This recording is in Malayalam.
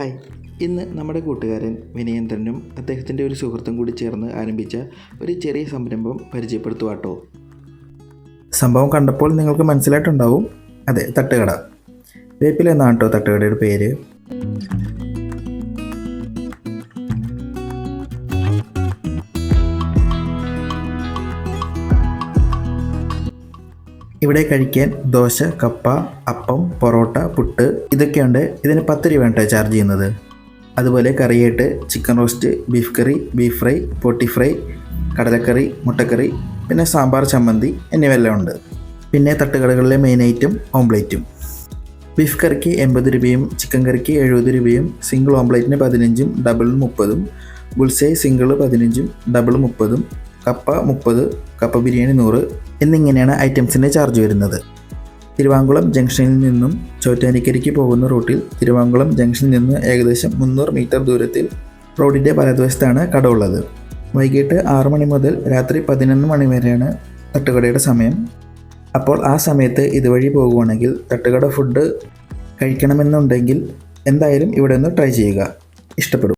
ഹായ്. ഇന്ന് നമ്മുടെ കൂട്ടുകാരൻ വിനയേന്ദ്രനും അദ്ദേഹത്തിന്റെ ഒരു സുഹൃത്തും കൂടി ചേർന്ന് ആരംഭിച്ച ഒരു ചെറിയ സംരംഭം പരിചയപ്പെടുത്തുവാട്ടോ സംഭവം കണ്ടപ്പോൾ നിങ്ങൾക്ക് മനസ്സിലായിട്ടുണ്ടാവും. അതെ തട്ടുകട. വേപ്പിലെന്നാണ് കേട്ടോ തട്ടുകടയുടെ പേര്. ഇവിടെ കഴിക്കാൻ ദോശ കപ്പ അപ്പം പൊറോട്ട പുട്ട് ഇതൊക്കെയുണ്ട്. ഇതിന് പത്ത് രൂപ കേട്ടോ ചാർജ് ചെയ്യുന്നത്. അതുപോലെ കറിയായിട്ട് chicken roast beef curry beef fry പൊട്ടി ഫ്രൈ കടലക്കറി മുട്ടക്കറി പിന്നെ സാമ്പാർ ചമ്മന്തി എന്നിവയെല്ലാം ഉണ്ട്. പിന്നെ തട്ടുകടകളിലെ മെയിൻ ഐറ്റം ഓംപ്ലേറ്റും ബീഫ് കറിക്ക് എൺപത് രൂപയും ചിക്കൻ കറിക്ക് എഴുപത് രൂപയും സിംഗിൾ ഓംപ്ലേറ്റിന് പതിനഞ്ചും ഡബിൾ മുപ്പതും ബുൾസൈ സിംഗിൾ പതിനഞ്ചും ഡബിൾ മുപ്പതും കപ്പ മുപ്പത് കപ്പ ബിരിയാണി നൂറ് എന്നിങ്ങനെയാണ് ഐറ്റംസിന്റെ ചാർജ് വരുന്നത്. തിരുവാങ്കുളം ജംഗ്ഷനിൽ നിന്നും ചോറ്റാനിക്കരിക്ക് പോകുന്ന റൂട്ടിൽ തിരുവാങ്കുളം ജംഗ്ഷനിൽ നിന്ന് ഏകദേശം മുന്നൂറ് മീറ്റർ ദൂരത്തിൽ റോഡിന്റെ വലതുവശത്താണ് കട ഉള്ളത് വൈകിട്ട് ആറ് മണി മുതൽ രാത്രി പതിനൊന്ന് മണി വരെയാണ് തട്ടുകടയുടെ സമയം. അപ്പോൾ ആ സമയത്ത് ഇതുവഴി പോകുവാണെങ്കിൽ തട്ടുകട ഫുഡ് കഴിക്കണമെന്നുണ്ടെങ്കിൽ എന്തായാലും ഇവിടെ ഒന്ന് ട്രൈ ചെയ്യുക. ഇഷ്ടപ്പെടും.